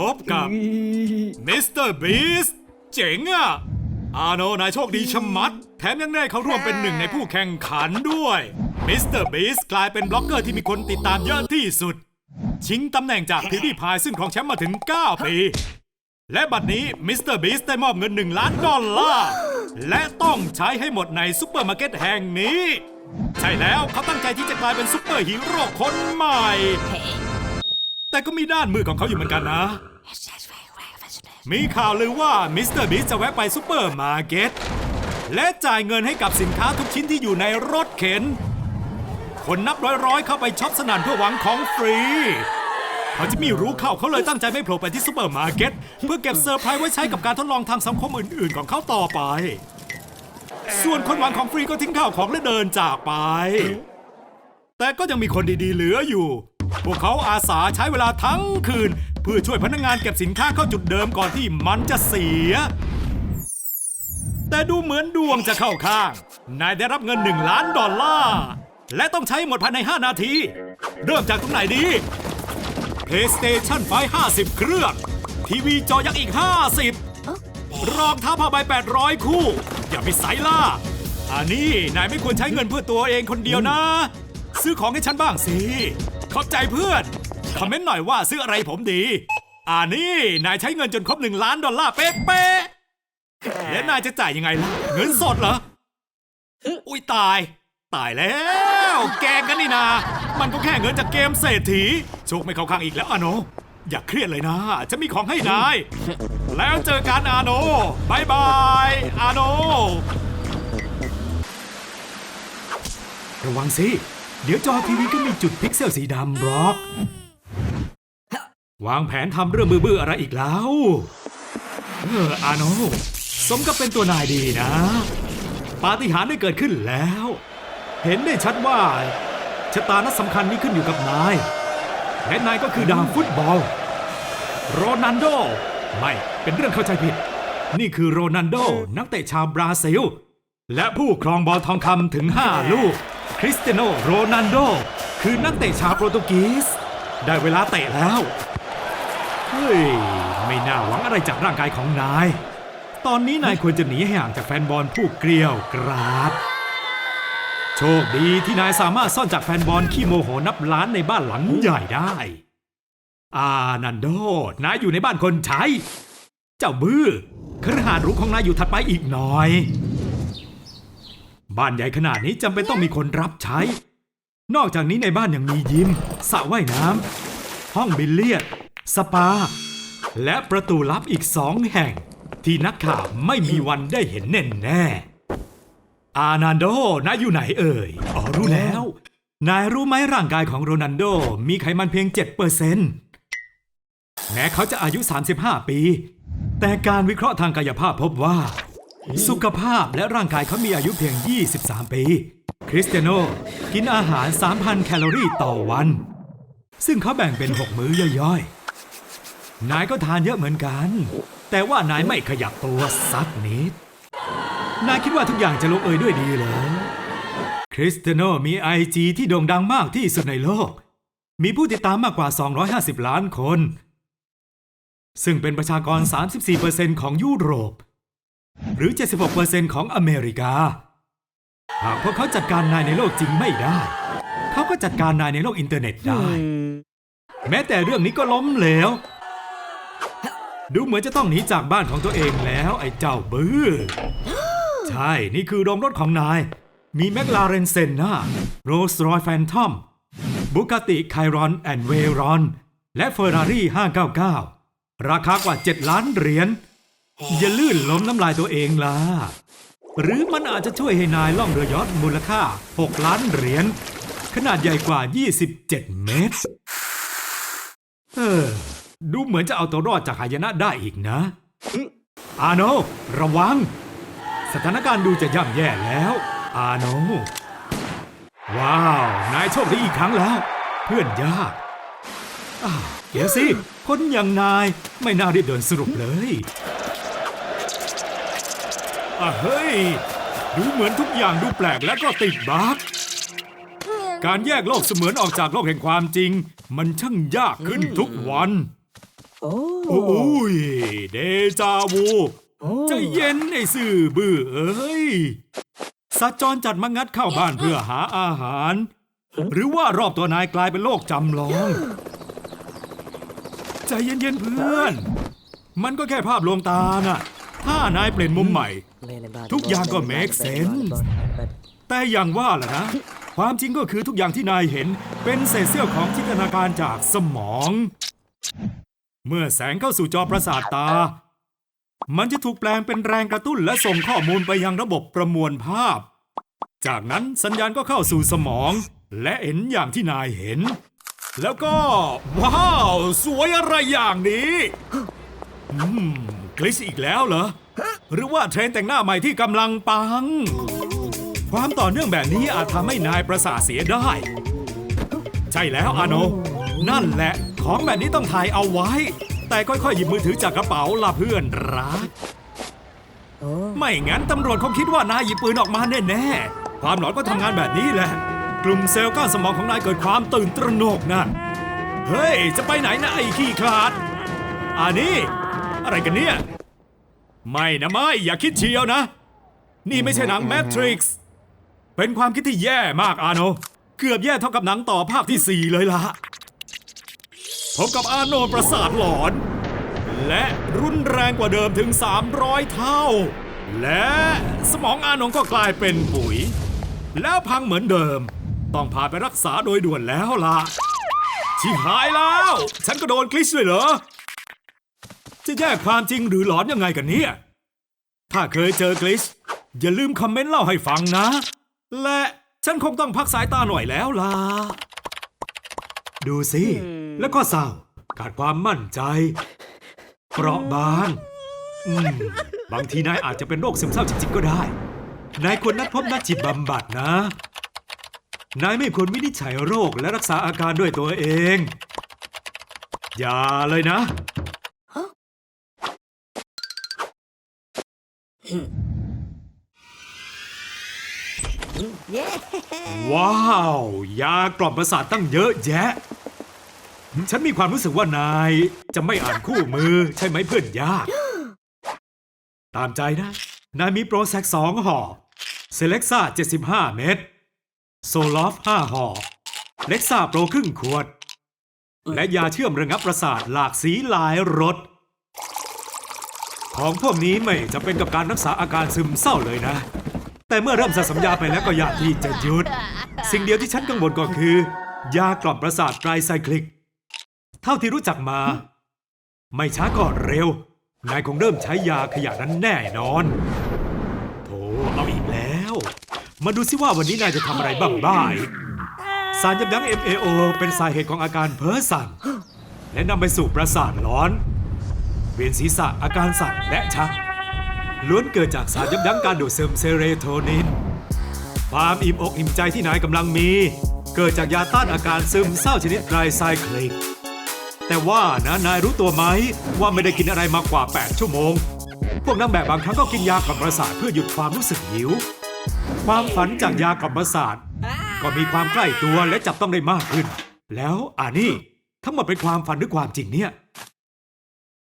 พบกับมิสเตอร์บีสเจ๋งอะอาโนนายโชคดีชะมัด แถมยังได้เขาร่วมเป็นหนึ่งในผู้แข่งขันด้วยมิสเตอร์บีสกลายเป็นบล็อกเกอร์ที่มีคนติดตามเยอะที่สุด ชิงตำแหน่งจากพิวดี้พายซึ่งของแชมป์มาถึง 9 ปี และบัดนี้มิสเตอร์บีสได้มอบเงิน 1 ล้านดอลลาร์และต้องใช้ให้หมดในซุปเปอร์มาร์เก็ตแห่งนี้ ใช่แล้วเขาตั้งใจที่จะกลายเป็นซุปเปอร์ฮีโร่คนใหม่ แต่ก็มีด้านมือของเขาอยู่เหมือนกันนะ มีข่าวลือว่ามิสเตอร์บีจะแวะไปซุปเปอร์มาร์เก็ตและจ่ายเงินให้กับสินค้าทุกชิ้นที่อยู่ในรถเข็น คนนับร้อยๆเข้าไปช็อปสนั่นเพื่อหวังของฟรีพอจะไมีรู้ข้าวเขาเลยตั้งใจไม่โผล่ไปที่ซุปเปอร์มาร์เก็ตเพื่อเก็บเซอร์ไพรส์ไว้ใช้กับการทดลองทางสังคมอื่นๆ ของเขาต่อไป ส่วนคนหวังของฟรีก็ทิ้งข้าวของและเดินจากไป แต่ก็ยังมีคนดีๆเหลืออยู่ พวกเขาอาสาใช้เวลาทั้งคืน เพื่อช่วยพนักงานเก็บสินค้าเข้าจุดเดิมก่อนที่มันจะเสีย แต่ดูเหมือนดวงจะเข้าข้าง นายได้รับเงิน 1 ล้านดอลลาร์และต้องใช้หมดภายใน 5 นาที เริ่มจากตรงไหนดี PlayStation 5 50 เครื่อง ทีวีจอยักษ์อีก 50 รองเท้าผ้าใบ 800 คู่ อย่าไปใส่ล่ะอันนี้นายไม่ควรใช้เงินเพื่อตัวเองคนเดียวนะ ซื้อของให้ฉันบ้างสิ ขอบใจเพื่อน คอมเมนต์หน่อยว่าซื้ออะไรผมดีอันนี้นายใช้เงินจนครบ1ล้านดอลลาร์เป๊ะๆและนายจะจ่ายยังไงล่ะ เงินสดเหรอ อุ้ยตาย ตายแล้ว แกงกันนี่นา มันก็แค่เงินจากเกมเศรษฐี โชคไม่เข้าข้างอีกแล้วอาโน อย่าเครียดเลยนะ จะมีของให้นาย แล้วเจอกันอาโนบายบายอาโน ระวังสิ เดี๋ยวจอทีวีก็มีจุดพิกเซลสีดำบล็อก วางแผนทำเรื่องบื้อๆอะไรอีกแล้ว เออ อาโนสมกับเป็นตัวนายดีนะ ปาฏิหาริย์ได้เกิดขึ้นแล้ว เห็นได้ชัดว่าชะตานัดสำคัญนี้ขึ้นอยู่กับนาย และนายก็คือดาวฟุตบอล โรนันโด ไม่เป็นเรื่องเข้าใจผิด นี่คือโรนันโด นักเตะชาวบราซิล และผู้ครองบอลทองคำถึง 5 ลูก คริสเตียโนโรนันโด คือนักเตะชาวโปรตุเกสได้เวลาเตะแล้ว เฮ้ย ไม่น่าหวังอะไรจากร่างกายของนาย ตอนนี้นายควรจะหนีให้ห่างจากแฟนบอลผู้เกลียวกราด โชคดีที่นายสามารถซ่อนจากแฟนบอลขี้โมโหนับล้านในบ้านหลังใหญ่ได้ อานันโดนายอยู่ในบ้านคนใช้ เจ้าบื้อคฤหาสน์หรูของนายอยู่ถัดไปอีกหน่อย บ้านใหญ่ขนาดนี้จำเป็นต้องมีคนรับใช้ นอกจากนี้ในบ้านยังมียิมสระว่ายน้ำห้องบิลเลียด สปา และประตูลับอีกสองแห่ง ที่นักข่าวไม่มีวันได้เห็นแน่แน่อานันโดนายอยู่ไหนเอ่ย อ๋อรู้แล้ว นายรู้ไหมร่างกายของโรนันโดมีไขมันเพียง 7%เปอร์เซ็นต์แม้เขาจะอายุ 35 ปี แต่การวิเคราะห์ทางกายภาพพบว่า สุขภาพและร่างกายเขามีอายุเพียง 23 ปี คริสเตียโนกินอาหาร 3,000 แคลอรี่ต่อวัน ซึ่งเขาแบ่งเป็น 6 มื้อย่อยๆ นายก็ทานเยอะเหมือนกัน แต่ว่านายไม่ขยับตัวสักนิด นายคิดว่าทุกอย่างจะลงเอยด้วยดีเหรอคริสเตียโนมีไอจีที่โด่งดังมากที่สุดในโลก มีผู้ติดตามมากกว่า 250 ล้านคน ซึ่งเป็นประชากร 34%ของยุโรป หรือ 76%ของอเมริกา หากพวกเขาจัดการนายในโลกจริงไม่ได้ เขาก็จัดการนายในโลกอินเทอร์เน็ตได้ แม้แต่เรื่องนี้ก็ล้มเหลว ดูเหมือนจะต้องหนีจากบ้านของตัวเองแล้วไอ้เจ้าบื้อ ใช่ นี่คือโรงรถของนาย มีแมคลาเรนเซนนาโรสรอยแฟนทอมบุกติไครอนแอนเวรอน และเฟอร์รารี่ 599 ราคากว่า 7 ล้านเหรียญ อย่าลื่นล้มน้ำลายตัวเองล่ะ หรือมันอาจจะช่วยให้นายล่องเรือยอทมูลค่า 6 ล้านเหรียญ ขนาดใหญ่กว่า 27 เมตร เออ ดูเหมือนจะเอาตัวรอดจากหายนะได้อีกนะ อาโน ระวัง สถานการณ์ดูจะย่ำแย่แล้ว อาโน ว้าว นายโชคดีอีกครั้งแล้ว เพื่อนยากอ้าวเดี๋ยวสิคนอย่างนายไม่น่ารีบเดินสรุปเลยอะเฮ้ย ดูเหมือนทุกอย่างดูแปลกและก็ติดบั๊กการแยกโลกเสมือนออกจากโลกแห่งความจริง มันช่างยากขึ้นทุกวัน Oh. โอ้ยเดจาวูใจะเย็นไอ้ซื่อบื้อเอ้ยสัตว์จรจัดมางัดเข้าบ้านเพื่อหาอาหาร หรือว่ารอบตัวนายกลายเป็นโลกจำลอง ใจเย็นๆเพื่อน มันก็แค่ภาพลวงตาน่ะ ถ้านายเปลี่ยนมุมใหม่ ทุกอย่างก็ make sense แต่อย่างว่าแหละนะ ความจริงก็คือทุกอย่างที่นายเห็นเป็นเศษเสี้ยวของจินตนาการจากสมอง เมื่อแสงเข้าสู่จอประสาทตา มันจะถูกแปลงเป็นแรงกระตุ้นและส่งข้อมูลไปยังระบบประมวลภาพ จากนั้นสัญญาณก็เข้าสู่สมอง และเห็นอย่างที่นายเห็น แล้วก็ ว้าว สวยอะไรอย่างนี้อืมคลิสอีกแล้วเหรอ หรือว่าเทรนแต่งหน้าใหม่ที่กำลังปัง ความต่อเนื่องแบบนี้อาจทำให้นายประสาทเสียได้ ใช่แล้วอาโน นั่นแหละ ของแบบนี้ต้องถ่ายเอาไว้ แต่ค่อยๆ หยิบมือถือจากกระเป๋าล่ะเพื่อนรักไม่งั้นตำรวจคงคิดว่านายหยิบปืนออกมาแน่ๆ ความหลอนก็ทำงานแบบนี้แหละ กลุ่มเซลล์ก้านสมองของนายเกิดความตื่นตระหนกนะเฮ้ย จะไปไหนนะไอ้ขี้ขลาดอันนี้ อะไรกันเนี่ย ไม่นะไม่อย่าคิดเชียวนะ นี่ไม่ใช่หนังแมทริกซ์เป็นความคิดที่แย่มากอาโน เกือบแย่เท่ากับหนังต่อภาคที่ 4 เลยล่ะ พบกับอาโนประสาทหลอน และรุนแรงกว่าเดิมถึง 300 เท่า และสมองอาโนก็กลายเป็นปุ๋ย แล้วพังเหมือนเดิม ต้องพาไปรักษาโดยด่วนแล้วล่ะ ชิหายแล้ว ฉันก็โดนกลิชด้วยเหรอ จะแยกความจริงหรือหลอนยังไงกันเนี่ย ถ้าเคยเจอกลิชอย่าลืมคอมเมนต์เล่าให้ฟังนะ และฉันคงต้องพักสายตาหน่อยแล้วล่ะ ดูสิ แล้วก็เศร้าขาดความมั่นใจ เปราะบางอืมบางทีนายอาจจะเป็นโรคซึมเศร้าจริงๆก็ได้ นายควรนัดพบนักจิตบำบัดนะ นายไม่ควรวินิจฉัยโรคและรักษาอาการด้วยตัวเอง อย่าเลยนะ ว้าว ยากล่อมประสาทตั้งเยอะแยะ ฉันมีความรู้สึกว่านายจะไม่อ่านคู่มือ ใช่ไหมเพื่อนยาก ตามใจนะ นายมีโปรแซกสองห่อ เซเล็กซ่า 75 เม็ด โซลอฟ 5 ห่อ เล็กซ่าโปรครึ่งขวด และยาเชื่อมระงับประสาทหลากสีหลายรส ของพวกนี้ไม่จะเป็นกับการรักษาอาการซึมเศร้าเลยนะ แต่เมื่อเริ่มสัญสัญญาไปแล้วก็อยากที่จะหยุด สิ่งเดียวที่ฉันกังวลก็คือ ยากล่อมประสาทไตรไซคลิก เท่าที่รู้จักมา ไม่ช้าก็เร็ว นายคงเริ่มใช้ยาขยะนั้นแน่นอน โถเอาอีกแล้ว มาดูซิว่าวันนี้นายจะทำอะไรบ้างบ้างสารยับยั้ง MAO เป็นสาเหตุของอาการเพ้อสั่น และนำไปสู่ประสาทร้อน เวียนศีรษะอาการสั่นและชักล้วนเกิดจากสารยับยั้งการดูดซึมเซโรโทนิน ความอิ่มอกอิ่มใจที่นายกำลังมี เกิดจากยาต้านอาการซึมเศร้าชนิดไตรไซคลิก แต่ว่านะนายรู้ตัวไหมว่าไม่ได้กินอะไรมากว่า 8 ชั่วโมง พวกนักแบบบางครั้งก็กินยากล่อมประสาทเพื่อหยุดความรู้สึกหิว ความฝันจากยากล่อมประสาทก็มีความใกล้ตัวและจับต้องได้มากขึ้น แล้วอ่านี่ทั้งหมดเป็นความฝันหรือความจริงเนี่ย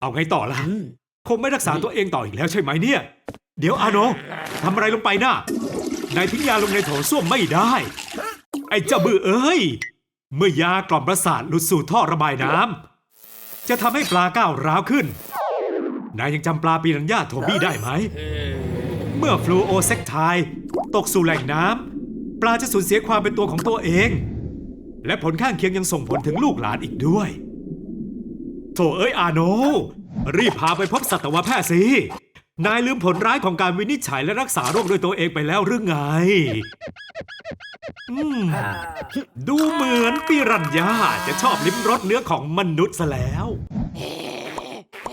เอาไงต่อล่ะ คงไม่รักษาตัวเองต่ออีกแล้วใช่ไหมเนี่ย เดี๋ยวอาโนทำอะไรลงไปนะ่ะนายทิ้งยาลงในโถส้วมไม่ได้ ไอ้เจ้าบือเอ้ย เมื่อยากล่อมประสาทหลุดสู่ท่อระบายน้ำจะทำให้ปลาก้าวร้าวขึ้น นายยังจำปลาปีนัญญาโทบี้ได้ไหม เมื่อฟลูโอเซกไทตกสู่แหล่งน้ำปลาจะสูญเสียความเป็นตัวของตัวเอง และผลข้างเคียงยังส่งผลถึงลูกหลานอีกด้วยโถเอ้ยอาโน รีบพาไปพบสัตวแพทย์สิ นายลืมผลร้ายของการวินิจฉัยและรักษาโรคด้วยตัวเองไปแล้วหรือไง อืม ดูเหมือนปิรัญญาจะชอบลิ้มรสเนื้อของมนุษย์ซะแล้ว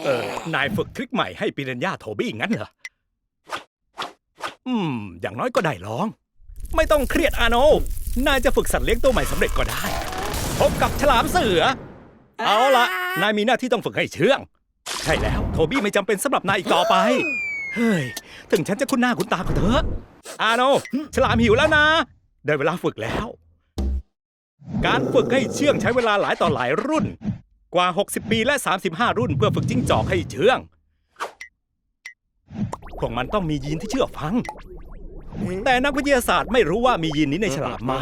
เออ นายฝึกทริคใหม่ให้ปิรัญญาโทบี้งั้นเหรอ อืม อย่างน้อยก็ได้ลอง ไม่ต้องเครียดอาโน นายจะฝึกสัตว์เลี้ยงตัวใหม่สำเร็จก็ได้ พบกับฉลามเสือ เอาละนายมีหน้าที่ต้องฝึกให้เชื่อง ใช่แล้ว โทบี้ไม่จำเป็นสำหรับนายอีกต่อไป เฮ้ย ถึงฉันจะคุ้นหน้าคุ้นตาก็เถอะอาโนฉลามหิวแล้วนะ ได้เวลาฝึกแล้ว การฝึกให้เชื่องใช้เวลาหลายต่อหลายรุ่น กว่า 60 ปีและ 35 รุ่นเพื่อฝึกจิ้งจอกให้เชื่อง พวกมันต้องมียีนที่เชื่อฟัง แต่นักวิทยาศาสตร์ไม่รู้ว่ามียีนนี้ในฉลามไหม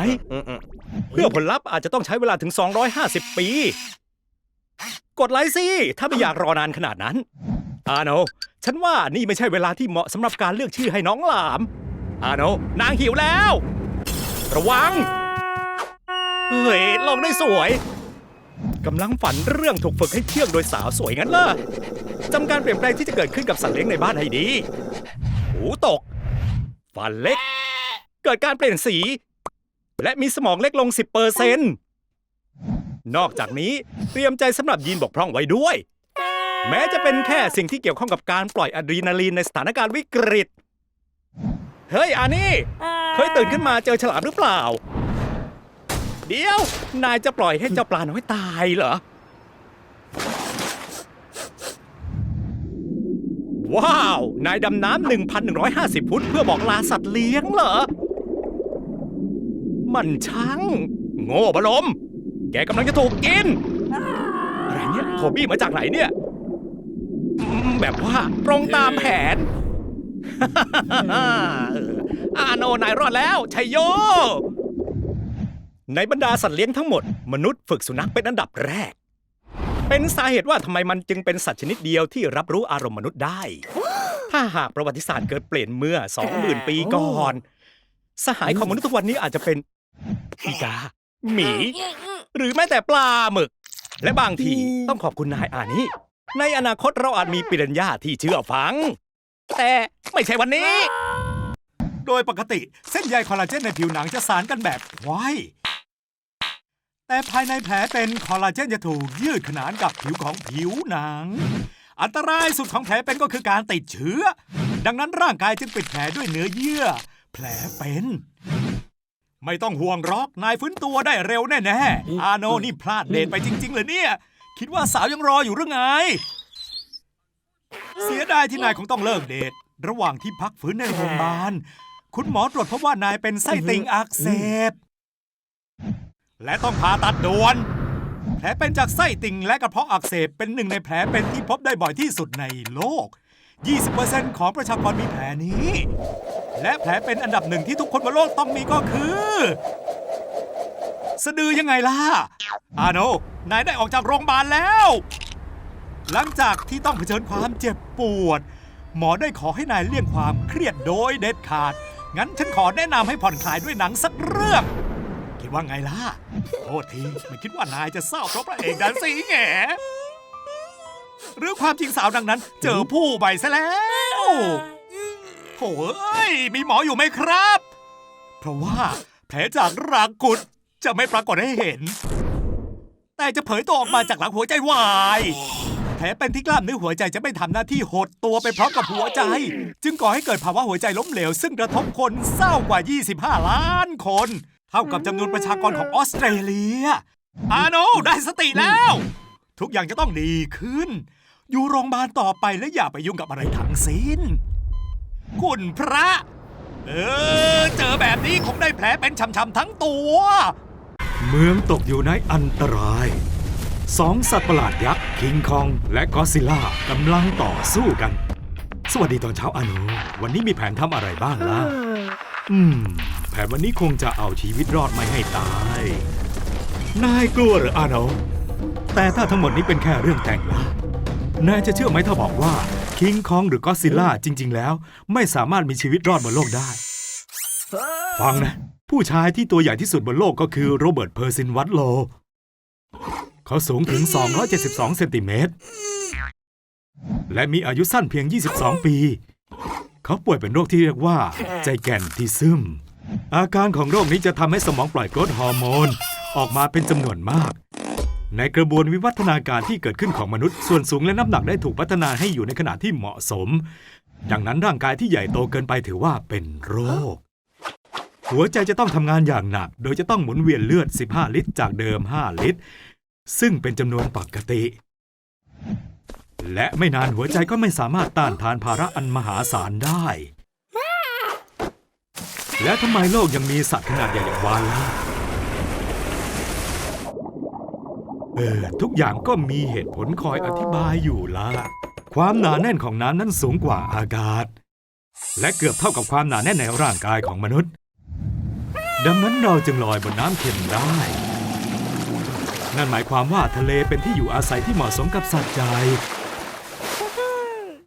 เพื่อผลลัพธ์อาจจะต้องใช้เวลาถึง 250 ปี กดไลค์สิ ถ้าไม่อยากรอนานขนาดนั้น อาโน ฉันว่านี่ไม่ใช่เวลาที่เหมาะสำหรับการเลือกชื่อให้น้องหลาม อาโน นางหิวแล้ว ระวัง เฮ้ย ลงได้สวย กำลังฝันเรื่องถูกฝึกให้เชื่องโดยสาวสวยงั้นล่ะจำการเปลี่ยนแปลงที่จะเกิดขึ้นกับสัตว์เลี้ยงในบ้านให้ดี หูตก ฟันเล็ก เกิดการเปลี่ยนสี และมีสมองเล็กลง 10%เปอร์เซน นอกจากนี้เตรียมใจสำหรับยีนบกพร่องไว้ด้วย แม้จะเป็นแค่สิ่งที่เกี่ยวข้องกับการปล่อยอะดรีนาลีนในสถานการณ์วิกฤต เฮ้ยอานี่ เคยตื่นขึ้นมาเจอฉลามหรือเปล่า เดี๋ยว นายจะปล่อยให้เจ้าปลาน้อยตายเหรอ ว้าว นายดำน้ำ1,150 ฟุตเพื่อบอกลาสัตว์เลี้ยงเหรอ มันช่างโง่บะลม แกกำลังจะถูกกิน อะไรเนี่ยโทบี้มาจากไหนเนี่ยอืมแบบว่าตรงตามแผน อาโนนายรอดแล้ว ชัยโย ในบรรดาสัตว์เลี้ยงทั้งหมด มนุษย์ฝึกสุนัขเป็นอันดับแรก เป็นสาเหตุว่าทำไมมันจึงเป็นสัตว์ชนิดเดียวที่รับรู้อารมณ์มนุษย์ได้ ถ้าหากประวัติศาสตร์เกิดเปลี่ยนเมื่อ 20,000 ปีก่อน สหายของมนุษย์ทุกวันนี้อาจจะเป็นอีกา หมี หรือแม้แต่ปลาหมึก และบางทีต้องขอบคุณนายอานี่ในอนาคตเราอาจมีปิรัญญาที่เชื่อฟัง แต่ไม่ใช่วันนี้ โดยปกติเส้นใยคอลลาเจนในผิวหนังจะสานกันแบบไวแต่ภายในแผลเป็นคอลลาเจนจะถูกยืดขนานกับผิวของผิวหนัง อันตรายสุดของแผลเป็นก็คือการติดเชื้อ ดังนั้นร่างกายจึงปิดแผลด้วยเนื้อเยื่อ แผลเป็น ไม่ต้องห่วงหรอก นายฟื้นตัวได้เร็วแน่ๆ อาโนนี่พลาดเดทไปจริงๆเลยเนี่ย คิดว่าสาวยังรออยู่หรือไง เสียดายที่นายคงต้องเลิกเดท ระหว่างที่พักฟื้นในโรงพยาบาล คุณหมอตรวจพบว่านายเป็นไส้ติ่งอักเสบ และต้องผ่าตัดด่วน แผลเป็นจากไส้ติ่งและกระเพาะอักเสบเป็นหนึ่งในแผลเป็นที่พบได้บ่อยที่สุดในโลก 20%ของประชากรมีแผลนี้ และแผลเป็นอันดับหนึ่งที่ทุกคนบนโลกต้องมีก็คือ สะดือยังไงล่ะ อาโน นายได้ออกจากโรงพยาบาลแล้ว หลังจากที่ต้องเผชิญความเจ็บปวด หมอได้ขอให้นายเลี่ยงความเครียดโดยเด็ดขาด งั้นฉันขอแนะนำให้ผ่อนคลายด้วยหนังสักเรื่อง คิดว่าไงล่ะ โทษทีไม่คิดว่านายจะเศร้าเพราะพระเอกดันสีแง่หรือความจริงสาวดังนั้น เจอผู้ใบซะแล้ว โถ่เอ้ย มีหมออยู่ไหมครับ เพราะว่าแผลจากรางกุดจะไม่ปรากฏให้เห็น แต่จะเผยตัวออกมาจากหลังหัวใจวายแผลเป็นที่กล้ามเนื้อหัวใจจะไม่ทำหน้าที่หดตัวไปพร้อมกับหัวใจ จึงก่อให้เกิดภาวะหัวใจล้มเหลว ซึ่งกระทบคนเศร้ากว่า 25 ล้านคน เท่ากับจำนวนประชากรของออสเตรเลีย อาโนได้สติแล้ว ทุกอย่างจะต้องดีขึ้น อยู่โรงพยาบาลต่อไปและอย่าไปยุ่งกับอะไรทั้งสิ้น คุณพระ เออ เจอแบบนี้คงได้แผลเป็นช้ำๆทั้งตัว เมืองตกอยู่ในอันตราย สองสัตว์ประหลาดยักษ์คิงคอง และกอซิล่ากำลังต่อสู้กัน สวัสดีตอนเช้าอาโนวันนี้มีแผนทำอะไรบ้างล่ะ อืม แผนวันนี้คงจะเอาชีวิตรอดไม่ให้ตาย นายกลัวเหรืออาโนแต่ถ้าทั้งหมดนี้เป็นแค่เรื่องแต่งล่ะนายจะเชื่อไหมถ้าบอกว่า คิงคองหรือกอซิล่าจริง ๆ แล้ว ไม่สามารถมีชีวิตรอดบนโลกได้ ฟังนะ ผู้ชายที่ตัวใหญ่ที่สุดบนโลกก็คือโรเบิร์ตเพอร์ซินวัตโล เขาสูงถึง 272 เซนติเมตร และมีอายุสั้นเพียง 22 ปี เขาป่วยเป็นโรคที่เรียกว่า ใจแก่นที่ซึม อาการของโรคนี้จะทำให้สมองปล่อยกรดฮอร์โมน ออกมาเป็นจำนวนมาก ในกระบวนวิวัฒนาการที่เกิดขึ้นของมนุษย์ ส่วนสูงและน้ำหนักได้ถูกพัฒนาให้อยู่ในขนาดที่เหมาะสม ดังนั้นร่างกายที่ใหญ่โตเกินไปถือว่าเป็นโรค หัวใจจะต้องทำงานอย่างหนัก โดยจะต้องหมุนเวียนเลือด 15 ลิตร จากเดิม 5 ลิตร ซึ่งเป็นจำนวนปกติ และไม่นานหัวใจก็ไม่สามารถต้านทานภาระอันมหาศาลได้ และทำไมโลกยังมีสัตว์ขนาดใหญ่อย่างวานล่ะ เออทุกอย่างก็มีเหตุผลคอยอธิบายอยู่ละ ความหนาแน่นของน้ำนั้นสูงกว่าอากาศ และเกือบเท่ากับความหนาแน่นในร่างกายของมนุษย์ ดังนั้นเราจึงลอยบนน้ำเค็มได้ นั่นหมายความว่าทะเลเป็นที่อยู่อาศัยที่เหมาะสมกับสัตว์ใจ